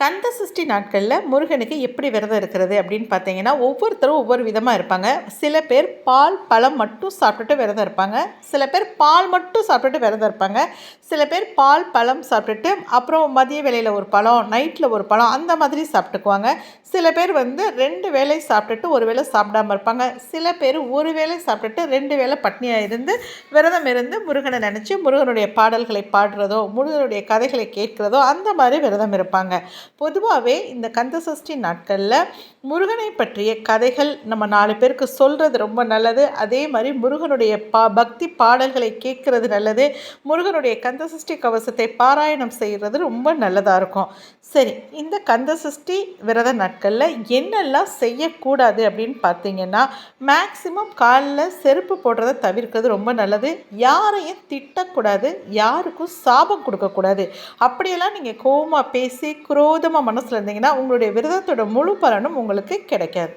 கந்த சஷ்டி நாட்களில் முருகனுக்கு எப்படி விரதம் இருக்கிறது அப்படின்னு பார்த்தீங்கன்னா ஒவ்வொருத்தரும் ஒவ்வொரு விதமாக இருப்பாங்க. சில பேர் பால் பழம் மட்டும் சாப்பிட்டுட்டு விரதம் இருப்பாங்க. சில பேர் பால் மட்டும் சாப்பிட்டுட்டு விரதம் இருப்பாங்க. சில பேர் பால் பழம் சாப்பிட்டுட்டு அப்புறம் மதிய வேலையில் ஒரு பழம் நைட்டில் ஒரு பழம் அந்த மாதிரி சாப்பிட்டுக்குவாங்க. சில பேர் வந்து ரெண்டு வேலை சாப்பிட்டுட்டு ஒரு வேளை சாப்பிடாம இருப்பாங்க. சில பேர் ஒரு வேளை சாப்பிட்டுட்டு ரெண்டு வேளை பட்னியாக இருந்து விரதம் இருந்து முருகனை நினச்சி முருகனுடைய பாடல்களை பாடுறதோ முருகனுடைய கதைகளை கேட்குறதோ அந்த மாதிரி விரதம் இருப்பாங்க. பொதுவாகவே இந்த கந்தசஷ்டி நாட்களில் முருகனை பற்றிய கதைகள் நம்ம நாலு பேருக்கு சொல்கிறது ரொம்ப நல்லது. அதே மாதிரி முருகனுடைய பா பக்தி பாடல்களை கேட்குறது நல்லது. முருகனுடைய கந்தசஷ்டி கவசத்தை பாராயணம் செய்கிறது ரொம்ப நல்லதாக இருக்கும். சரி இந்த கந்தசஷ்டி விரத நாட்களில் என்னெல்லாம் செய்யக்கூடாது அப்படின்னு பார்த்தீங்கன்னா மேக்சிமம் காலில் செருப்பு போடுறதை தவிர்க்கிறது ரொம்ப நல்லது. யாரையும் திட்டக்கூடாது யாருக்கும் சாபம் கொடுக்கக்கூடாது. அப்படியெல்லாம் நீங்கள் கோமா பேசி குரோதமாக மனசில் இருந்தீங்கன்னா உங்களுடைய விரதத்தோட முழு பலனும் உங்களுக்கு கிடைக்காது.